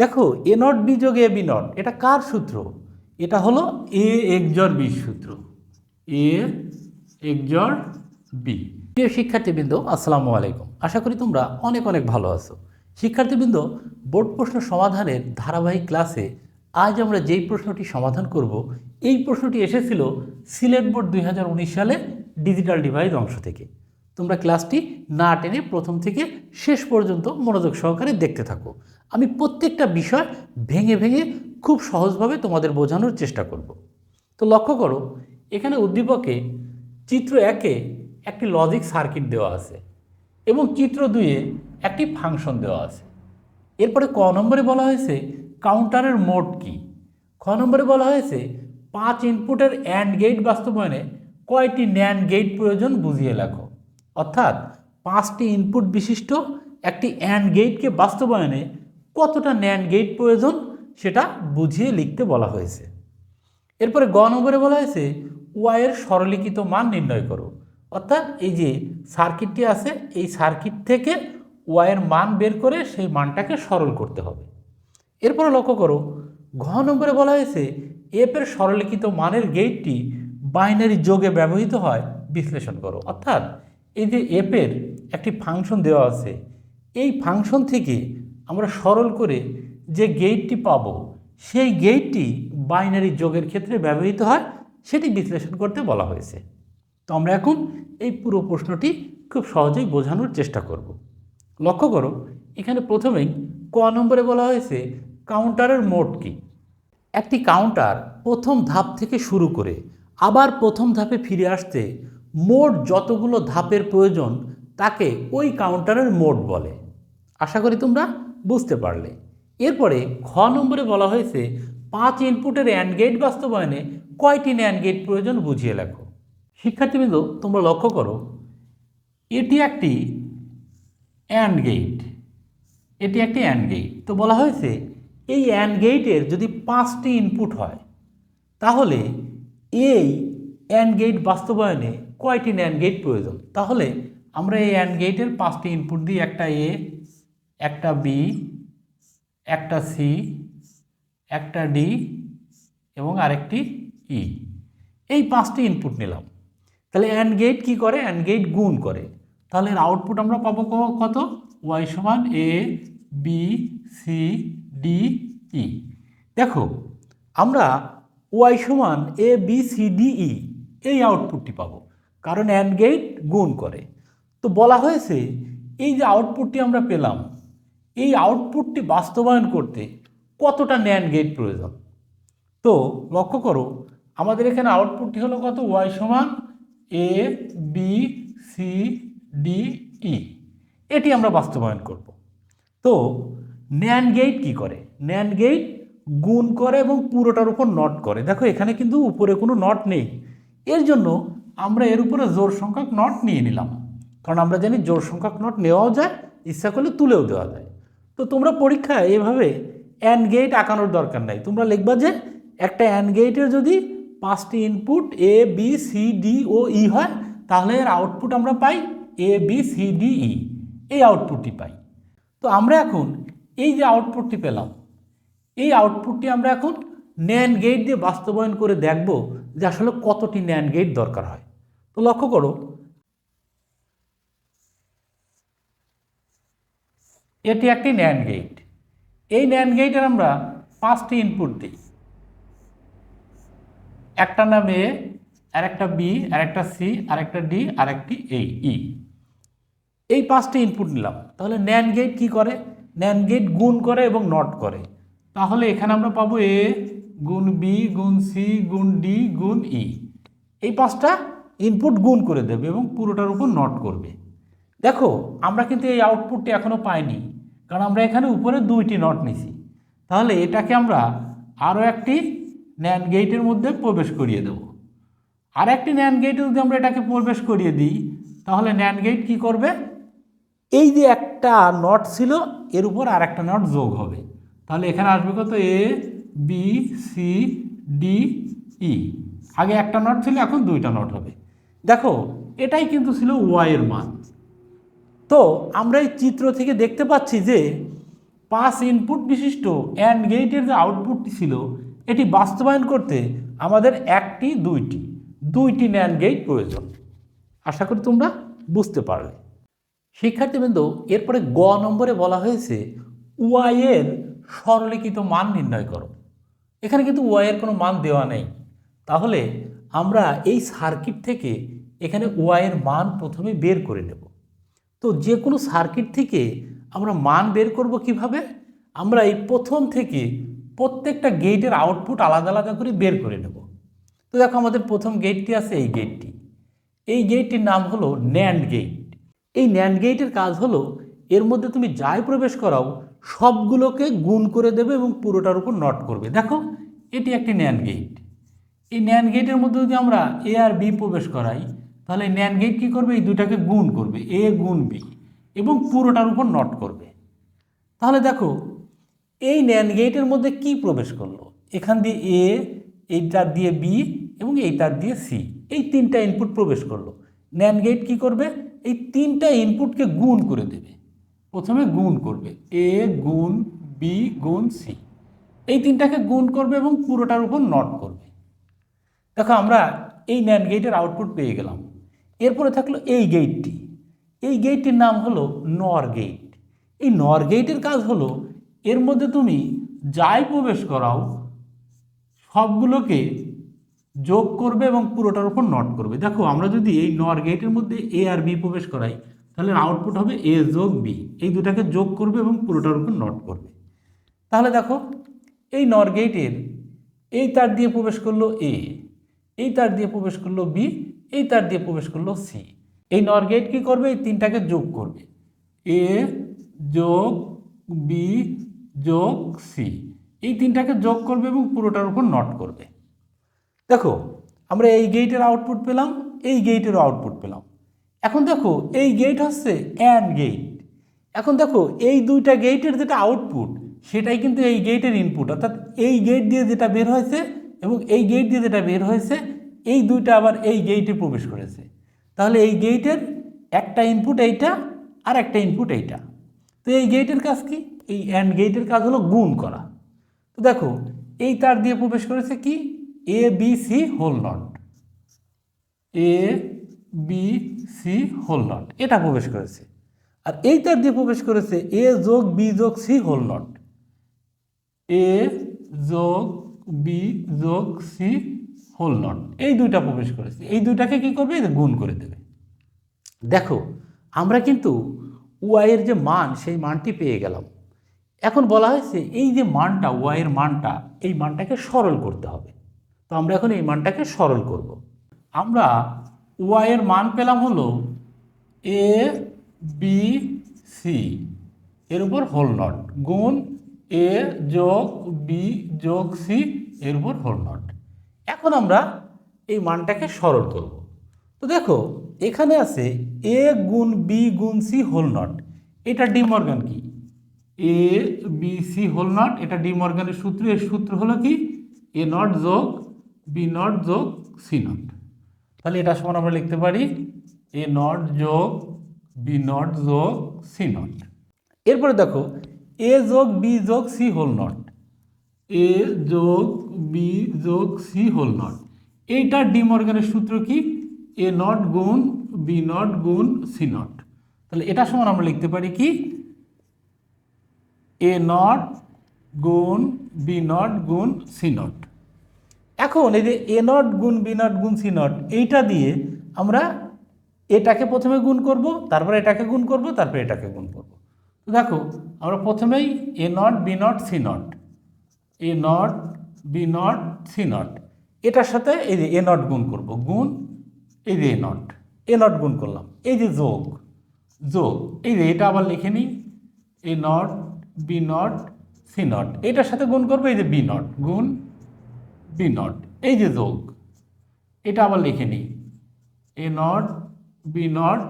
দেখো এ not B যোগ এ B not এটা কার সূত্র? এটা হলো এ একজর বি সূত্র। এ একজর বি প্রিয় শিক্ষার্থীবৃন্দ, আসসালামু আলাইকুম। আশা করি তোমরা অনেক অনেক ভালো আছো। শিক্ষার্থীবৃন্দ, বোর্ড প্রশ্ন সমাধানের ধারাবাহিক ক্লাসে আজ আমরা যেই প্রশ্নটি সমাধান করব, এই প্রশ্নটি এসেছিল সিলেট বোর্ড দুই হাজার উনিশ সালে ডিজিটাল ডিভাইস অংশ থেকে। তোমরা ক্লাসটি না টেনে প্রথম থেকে শেষ পর্যন্ত মনোযোগ সহকারে দেখতে থাকো। আমি প্রত্যেকটা বিষয় ভেঙে ভেঙে খুব সহজভাবে তোমাদের বোঝানোর চেষ্টা করব। তো লক্ষ্য করো, এখানে উদ্দীপকে চিত্র একে একটি লজিক সার্কিট দেওয়া আছে এবং চিত্র দুইয়ে একটি ফাংশন দেওয়া আছে। এরপরে ক নম্বরে বলা হয়েছে কাউন্টারের মোড কি? খ নম্বরে বলা হয়েছে, পাঁচ ইনপুটের অ্যান্ড গেট বাস্তবায়নে কয়টি ন্যান্ড গেট প্রয়োজন বুঝিয়ে লেখো। অর্থাৎ পাঁচটি ইনপুট বিশিষ্ট একটি অ্যান্ড গেটকে বাস্তবায়নে কতটা ন্যান্ড গেট প্রয়োজন সেটা বুঝিয়ে লিখতে বলা হয়েছে। এরপরে গ নম্বরে বলা হয়েছে ওয়াইয়ের সরলীকৃত মান নির্ণয় করো। অর্থাৎ এই যে সার্কিটটি আছে, এই সার্কিট থেকে ওয়াইয়ের মান বের করে সেই মানটাকে সরল করতে হবে। এরপরে লক্ষ্য করো, ঘ নম্বরে বলা হয়েছে এপের সরলীকৃত মানের গেটটি বাইনারি যোগে ব্যবহৃত হয়, বিশ্লেষণ করো। অর্থাৎ এই যে এপের একটি ফাংশন দেওয়া আছে, এই ফাংশন থেকে আমরা সরল করে যে গেটটি পাব, সেই গেটটি বাইনারি যোগের ক্ষেত্রে ব্যবহৃত হয়, সেটি বিশ্লেষণ করতে বলা হয়েছে। তো আমরা এখন এই পুরো প্রশ্নটি খুব সহজেই বোঝানোর চেষ্টা করব। লক্ষ্য করো, এখানে প্রথমেই ক নম্বরে বলা হয়েছে কাউন্টারের মোট কি? একটি কাউন্টার প্রথম ধাপ থেকে শুরু করে, আবার প্রথম ধাপে ফিরে আসতে মোট যতগুলো ধাপের প্রয়োজন তাকে ওই কাউন্টারের মোড বলে। আশা করি তোমরা বুঝতে পারলে। এরপরে খ নম্বরে বলা হয়েছে, পাঁচ ইনপুটের অ্যান্ড গেট বাস্তবায়নে কয়টি অ্যান্ড গেট প্রয়োজন বুঝিয়ে লেখো। শিক্ষার্থীবৃন্দ, তোমরা লক্ষ্য করো, এটি একটি অ্যান্ড গেট এটি একটি অ্যান্ড গেট তো বলা হয়েছে, এই অ্যান্ড গেটের যদি পাঁচটি ইনপুট হয়, তাহলে এই অ্যান্ড গেট বাস্তবায়নে কয়টি ন্যান্ড গেট প্রয়োজন? তাহলে আমরা এই অ্যান্ড গেটের পাঁচটি ইনপুট দিই, একটা এ একটা বি একটা সি একটা ডি এবং আরেকটি ই এই পাঁচটি ইনপুট নিলাম। তাহলে অ্যান্ড গেট কী করে? অ্যান্ড গেট গুণ করে। তাহলে এর আউটপুট আমরা পাবো কত? ওয়াই সমান A B C D E দেখো, আমরা ওয়াই সমান A B C D E এই আউটপুটটি পাবো। কারণ অ্যান্ড গেট গুণ করে। তো বলা হয়েছে, এই যে আউটপুটটি আমরা পেলাম, এই আউটপুটটি বাস্তবায়ন করতে কতটা ন্যান্ড গেট প্রয়োজন? তো লক্ষ্য করো, আমাদের এখানে আউটপুটটি হলো কত? ওয়াই সমান A B C D E এটি আমরা বাস্তবায়ন করব। তো ন্যান্ড গেট কি করে? ন্যান্ড গেট গুণ করে এবং পুরোটার উপর নট করে। দেখো, এখানে কিন্তু উপরে কোনো নট নেই। এর জন্য আমরা এর উপরে জোর সংখ্যক নট নিয়ে নিলাম। কারণ আমরা জানি জোর সংখ্যক নট নেওয়াও যায়, ইচ্ছা করলে তুলেও দেওয়া যায়। তো তোমরা পরীক্ষায় এভাবে অ্যান্ড গেট আঁকানোর দরকার নাই। তোমরা লিখবা যে একটা অ্যান্ড গেটের যদি পাঁচটি input A B C D O E হয়, তাহলে এর আউটপুট আমরা পাই A B C D E এই আউটপুটটি পাই। তো আমরা এখন এই যে আউটপুটটি পেলাম, এই আউটপুটটি আমরা এখন ন্যান গেট দিয়ে বাস্তবায়ন করে দেখব যে আসলে কতটি ন্যান গেট দরকার হয়। তো লক্ষ্য করো। এটি একটি ন্যান গেট এই ন্যান গেটের আমরা পাঁচটি ইনপুট দিই। একটা নাম এ আর একটা বি আর একটা সি আর একটা ডি আর একটি ই এই পাঁচটি ইনপুট নিলাম। তাহলে ন্যান গেট কী করে? ন্যান গেট গুণ করে এবং নট করে। তাহলে এখানে আমরা পাবো এ গুণ বি গুণ সি গুণ ডি গুণ ই এই পাঁচটা ইনপুট গুণ করে দেবে এবং পুরোটার উপর নট করবে। দেখো, আমরা কিন্তু এই আউটপুটটি এখনও পাইনি, কারণ আমরা এখানে উপরে দুইটি নট নিছি। তাহলে এটাকে আমরা আরও একটি ন্যান গেটের মধ্যে প্রবেশ করিয়ে দেব। আর একটি ন্যান গেটে যদি আমরা এটাকে প্রবেশ করিয়ে দিই, তাহলে ন্যান গেট কী করবে? এই যে একটা নট ছিল, এর উপর আর একটা নট যোগ হবে। তাহলে এখানে আসবে কত? A B C D E আগে একটা নট ছিল, এখন দুইটা নট হবে। দেখো, এটাই কিন্তু ছিল ওয়াইয়ের মান। তো আমরা এই চিত্র থেকে দেখতে পাচ্ছি যে পাঁচ ইনপুট বিশিষ্ট অ্যান্ড গেটের যে আউটপুটটি ছিল, এটি বাস্তবায়ন করতে আমাদের একটি, দুইটি দুইটি ন্যান্ড গেট প্রয়োজন। আশা করি তোমরা বুঝতে পারলে। শিক্ষার্থীবৃন্দ, এরপরে গ নম্বরে বলা হয়েছে ওয়াইয়ের সরলিখিত মান নির্ণয় করো। এখানে কিন্তু ওয়াইয়ের কোনো মান দেওয়া নেই। তাহলে আমরা এই সার্কিট থেকে এখানে ওয়াইয়ের মান প্রথমে বের করে নেব। তো যে কোনো সার্কিট থেকে আমরা মান বের করব কীভাবে? আমরা এই প্রথম থেকে প্রত্যেকটা গেটের আউটপুট আলাদা আলাদা করে বের করে নেব। তো দেখো আমাদের প্রথম গেটটি আছে এই গেটটি এই গেটটির নাম হলো ন্যান্ড গেট এই ন্যান্ড গেটের কাজ হলো এর মধ্যে তুমি যাই প্রবেশ করাও, সবগুলোকে গুণ করে দেবে এবং পুরোটার উপর নট করবে। দেখো, এটি একটি ন্যান্ড গেট এই ন্যান্ড গেটের মধ্যে যদি আমরা এ আর বি প্রবেশ করাই, তাহলে ন্যান্ড গেট কী করবে? এই দুটাকে গুণ করবে এ গুণ বি এবং পুরোটার উপর নট করবে। তাহলে দেখো, এই ন্যান্ড গেটের মধ্যে কি প্রবেশ করল? এখান দিয়ে এ এইটার দিয়ে বি এবং এইটার দিয়ে সি এই তিনটা ইনপুট প্রবেশ করল। ন্যান্ড গেট কী করবে? এই তিনটা ইনপুটকে গুণ করে দেবে। প্রথমে গুণ করবে এ গুণ বি গুণ সি এই তিনটাকে গুণ করবে এবং পুরোটার উপর নট করবে। দেখো আমরা এই ন্যান্ড গেটের আউটপুট পেয়ে গেলাম। এরপরে থাকল এই গেটটি এই গেটটির নাম হলো নর গেট এই নর গেটের কাজ হলো, এর মধ্যে তুমি যাই প্রবেশ করাও, সবগুলোকে যোগ করবে এবং পুরোটার উপর নট করবে। দেখো, আমরা যদি এই নর গেটের মধ্যে এ আর বি প্রবেশ করাই, তাহলে আউটপুট হবে এ যোগ বি এই দুটাকে যোগ করবে এবং পুরোটার উপর নট করবে। তাহলে দেখো, এই নর গেটের এই তার দিয়ে প্রবেশ করল এ এই তার দিয়ে প্রবেশ করল বি এই তার দিয়ে প্রবেশ করল সি এই নর গেট কী করবে? এই তিনটাকে যোগ করবে। এ যোগ বি যোগ সি এই তিনটাকে যোগ করবে এবং পুরোটার উপর নট করবে। দেখো, আমরা এই গেটের আউটপুট পেলাম, এই গেটেরও আউটপুট পেলাম। এখন দেখো, এই গেট হচ্ছে অ্যান্ড গেট এখন দেখো, এই দুইটা গেটের যেটা আউটপুট সেটাই কিন্তু এই গেটের ইনপুট অর্থাৎ এই গেট দিয়ে যেটা বের হয়েছে এবং এই গেট দিয়ে যেটা বের হয়েছে, এই দুইটা আবার এই গেইটে প্রবেশ করেছে। তাহলে এই গেইটের একটা ইনপুট এইটা আর একটা ইনপুট এইটা। তো এই গেটের কাজ কি? এই অ্যান্ড গেটের কাজ হলো গুণ করা। তো দেখো, এই তার দিয়ে প্রবেশ করেছে কি? A B C whole not A B C whole not এটা প্রবেশ করেছে। আর এই তার দিয়ে প্রবেশ করেছে এ যোগ বি যোগ সি হোল নট এ যোগ বি যোগ সি হোল নট। এই দুইটা প্রবেশ করেছে। এই দুইটাকে কি করবে? গুণ করে দেবে। দেখো, আমরা কিন্তু ওয়াইয়ের যে মান, সেই মানটি পেয়ে গেলাম। এখন বলা হয়েছে, এই যে মানটা ওয়াইয়ের মানটা, এই মানটাকে সরল করতে হবে। তো আমরা এখন এই মানটাকে সরল করব। আমরা ওয়াইয়ের মান পেলাম হলো এ বি সি এর উপর হোল নট, গুণ এ যোগ বি যোগ সি এর উপর হোল নট এখন আমরা এই মানটাকে সরল করব। তো দেখো, এখানে আছে এ গুণ বি গুণ সি হোল নট এটা ডিমর্গান কি? A B C whole not এটা ডিমর্গানের সূত্র, এর সূত্র হলো কি? এ নট যোগ বি নট যোগ সি নট তাহলে এটা সমান আমরা লিখতে পারি এ নট যোগ বি নট যোগ সি নট এরপরে দেখো এ যোগ বি যোগ সি হোল নট এ যোগ বি যোগ সি হোল নট এইটার ডিমর্গানের সূত্র কি? এ নট গুণ বি নট গুণ সি নট তাহলে এটা সমান আমরা লিখতে পারি কি? এ নট গুণ বি নট গুণ সি নট এখন এই যে এ নট গুণ বি নট গুণ সি নট এইটা দিয়ে আমরা এটাকে প্রথমে গুণ করব, তারপরে এটাকে গুণ করব, তারপরে এটাকে গুণ করব। দেখো, আমরা প্রথমেই A not B not C not A not B not C not এটার সাথে এই যে এ নট গুণ করব। গুণ এই যে এ নট এ নট গুণ করলাম। এই যে যোগ। যোগ। এই যে এটা আবার লিখে নিই। A not B not C not এটার সাথে গুণ করব এই যে বি নট গুণ বি নট এই যে যোগ। এটা আবার লিখে নিই। A not B not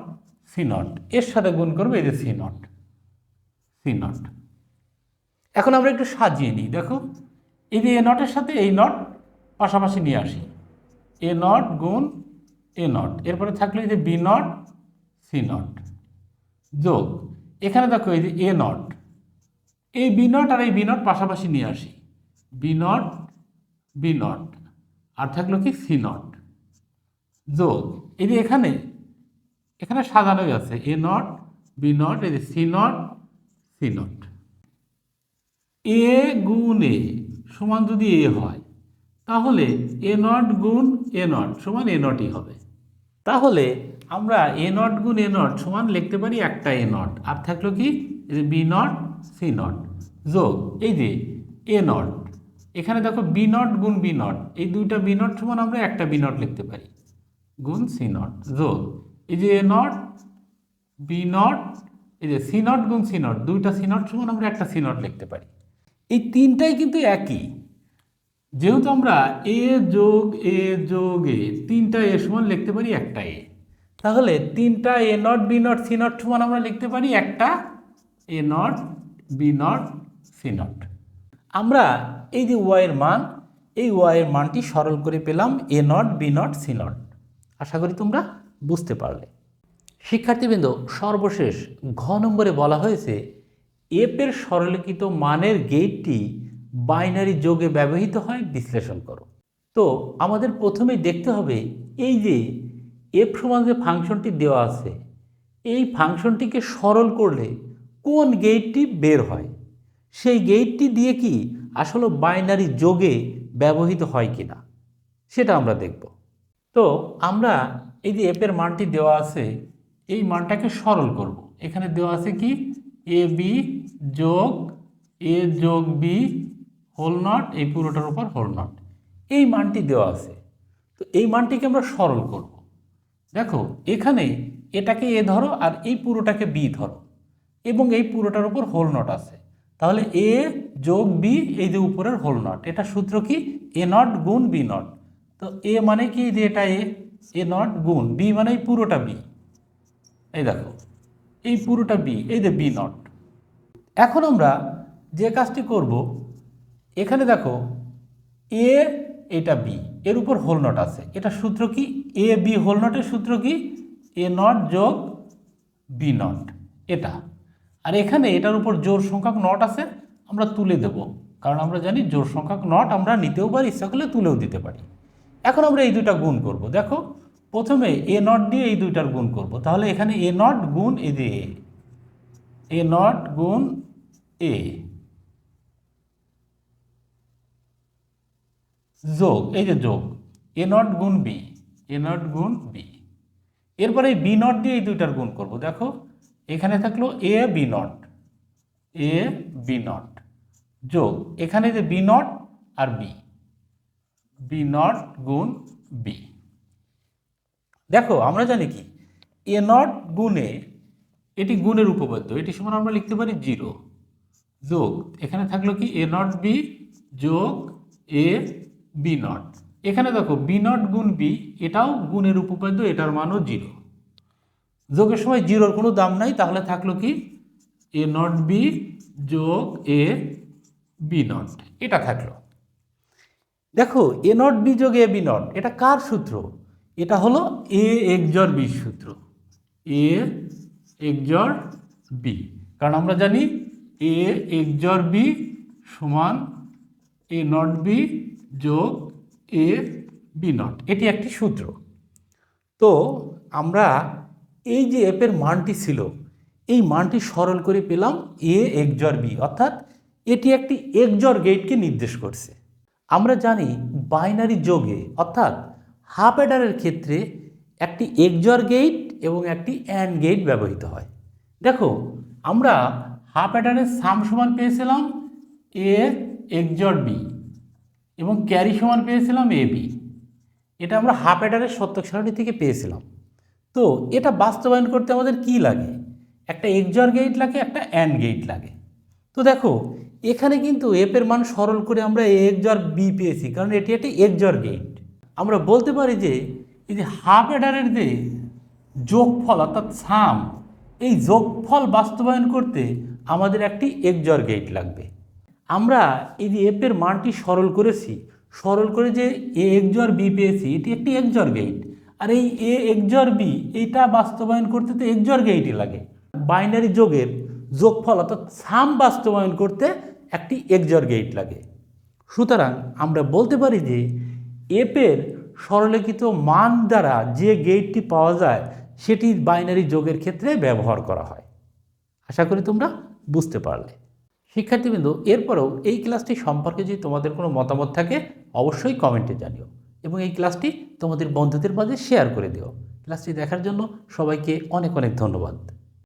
C not এর সাথে গুণ করব এই যে সি নট সি নট। এখন আমরা একটু সাজিয়ে নিই, দেখো। এই যে এ নটের সাথে এই নট পাশাপাশি নিয়ে আসি। এ নট গুণ এ নট। এরপরে থাকল এই যে বি নট, সি নট। যোগ। এখানে দেখো এই যে এ নট। এই বি নট আর এই বি নট পাশাপাশি নিয়ে আসি। B not B not. আর থাকল কি সি নট। যোগ। এই যে এখানে এখানে সাজানোই আছে। এ নট, বি নট, এই যে C not C not A গুণ এ সমান যদি এ হয়, তাহলে এ নট গুণ এ নট সমান এ নটই হবে। তাহলে আমরা এ নট গুণ এ নট সমান লিখতে পারি একটা এ নট আর থাকল কি? বি নট সি নট যোগ, এই যে এ নট এখানে দেখো বি নট গুণ বি নট এই দুইটা বি নট সমান আমরা একটা বি নট লিখতে পারি। গুণ সি নট যোগ, এই যে এ নট বি নট এই যে সিনট গুণ সি নট, দুইটা সিনট সমান আমরা একটা সিনট লিখতে পারি। এই তিনটাই কিন্তু একই। যেহেতু আমরা এ যোগ এ যোগ এ তিনটা এ সমান লিখতে পারি একটা এ। তাহলে তিনটা A not B not C not সমান আমরা লিখতে পারি একটা A not B not C not. আমরা এই যে ওয়াইয়ের মান, এই ওয়াইয়ের মানটি সরল করে পেলাম A not B not C not. আশা করি তোমরা বুঝতে পারলে। শিক্ষার্থীবৃন্দ, সর্বশেষ ঘ নম্বরে বলা হয়েছে এপের সরলীকৃত মানের গেটটি বাইনারি যোগে ব্যবহৃত হয়, বিশ্লেষণ করো। তো আমাদের প্রথমেই দেখতে হবে, এই যে এফ সমান যে ফাংশনটি দেওয়া আছে, এই ফাংশনটিকে সরল করলে কোন গেটটি বের হয়? সেই গেটটি দিয়ে কি আসলে বাইনারি যোগে ব্যবহৃত হয় কি না সেটা আমরা দেখব। তো আমরা এই যে এপের মানটি দেওয়া আছে এই মানটাকে সরল করব। এখানে দেওয়া আছে কি? এ বি যোগ এ যোগ বি হোল নট এই পুরোটার উপর হোল নট এই মানটি দেওয়া আছে। তো এই মানটিকে আমরা সরল করব। দেখো, এখানে এটাকে এ ধরো আর এই পুরোটাকে বি ধরো এবং এই পুরোটার উপর হোল নট আছে। তাহলে এ যোগ বি এই যে উপরের হোল নট এটা সূত্র কি? এ নট গুণ বি নট তো এ মানে কি? যে এটা এ এ নট গুণ বি মানে পুরোটা বি এই দেখো, এই পুরোটা বি এই যে বি নট এখন আমরা যে কাজটি করব, এখানে দেখো এ এটা বি এর উপর হোল নট আছে। এটা সূত্র কি? এ বি হোল নটের সূত্র কি? এ নট যোগ বি নট এটা। আর এখানে এটার উপর জোর সংখ্যক নট আছে, আমরা তুলে দেব। কারণ আমরা জানি জোর সংখ্যক নট আমরা নিতেও পারি, ইচ্ছা করলে তুলেও দিতে পারি। এখন আমরা এই দুইটা গুণ করব। দেখো প্রথমে এ নট দিয়ে এই দুইটার গুণ করব। তাহলে এখানে এ নট গুণ এ যে এ নট গুণ এ। যোগ, এই যে যোগ। এ নট গুণ বি। এ নট গুণ বি। এরপরে বি নট দিয়ে এই দুইটার গুণ করব। দেখো, এখানে থাকল A B not. A B not. যোগ, এখানে যে বি নট আর বি। বি নট গুণ বি। দেখো, আমরা জানি কি? এ নট গুণে, এটি গুণের উপপাদ্য, এটি সমান আমরা লিখতে পারি জিরো যোগ, এখানে থাকল কি? এ নট বি যোগ এ বি নট এখানে দেখো বি নট গুণ বি এটাও গুণের উপপাদ্য, এটার মানও জিরো যোগের সময় জিরোর কোনো দাম নাই, তাহলে থাকল কি? এ নট বি যোগ এ বি নট এটা থাকল। দেখো এ নট বি যোগ এ বি নট এটা কার সূত্র? এটা হলো এ একজর বি সূত্র। A XOR B. কারণ আমরা জানি এ একজর বি সমান এ নট বি যোগ এ বি নট। এটি একটি সূত্র। তো আমরা এই যে এপের মানটি ছিল, এই মানটি সরল করে পেলাম এ একজর বি। অর্থাৎ এটি একটি একজর গেটকে নির্দেশ করছে। আমরা জানি বাইনারি যোগে, অর্থাৎ হাফ অ্যাডারের ক্ষেত্রে একটি একজর গেট এবং একটি অ্যান্ড গেট ব্যবহৃত হয়। দেখো, আমরা হাফ অ্যাডারের সাম সমান পেয়েছিলাম এ একজর বি এবং ক্যারি সমান পেয়েছিলাম এ, বি। এটা আমরা হাফ অ্যাডারের সত্যক সারণী থেকে পেয়েছিলাম। তো এটা বাস্তবায়ন করতে আমাদের কি লাগে? একটা এক্সজর গেট লাগে, একটা অ্যান্ড গেট লাগে। তো দেখো, এখানে কিন্তু এপের মান সরল করে আমরা এক্সজর বি পেয়েছি, কারণ এটি একটি এক্সজর গেট আমরা বলতে পারি যে এই যে হাফ অ্যাডারের যে যোগফল, অর্থাৎ সাম, এই যোগফল বাস্তবায়ন করতে আমাদের একটি এক্সজর গেট লাগবে। আমরা এই যে এপের মানটি সরল করেছি, সরল করে যে এ একজর বি পেয়েছি, এটি একটি একজর গেট আর এই এ একজর বি, এইটা বাস্তবায়ন করতে তো একজর গেটই লাগে। বাইনারি যোগের যোগফল, অর্থাৎ সাম বাস্তবায়ন করতে একটি এক্সর গেট লাগে। সুতরাং আমরা বলতে পারি যে এপের সরলিখিত মান দ্বারা যে গেটটি পাওয়া যায় সেটি বাইনারি যোগের ক্ষেত্রে ব্যবহার করা হয়। আশা করি তোমরা বুঝতে পারলে। শিক্ষার্থীবৃন্দ, এরপরেও এই ক্লাসটি সম্পর্কে যদি তোমাদের কোনো মতামত থাকে, অবশ্যই কমেন্টে জানিও এবং এই ক্লাসটি তোমাদের বন্ধুদের মাঝে শেয়ার করে দিও। ক্লাসটি দেখার জন্য সবাইকে অনেক অনেক ধন্যবাদ।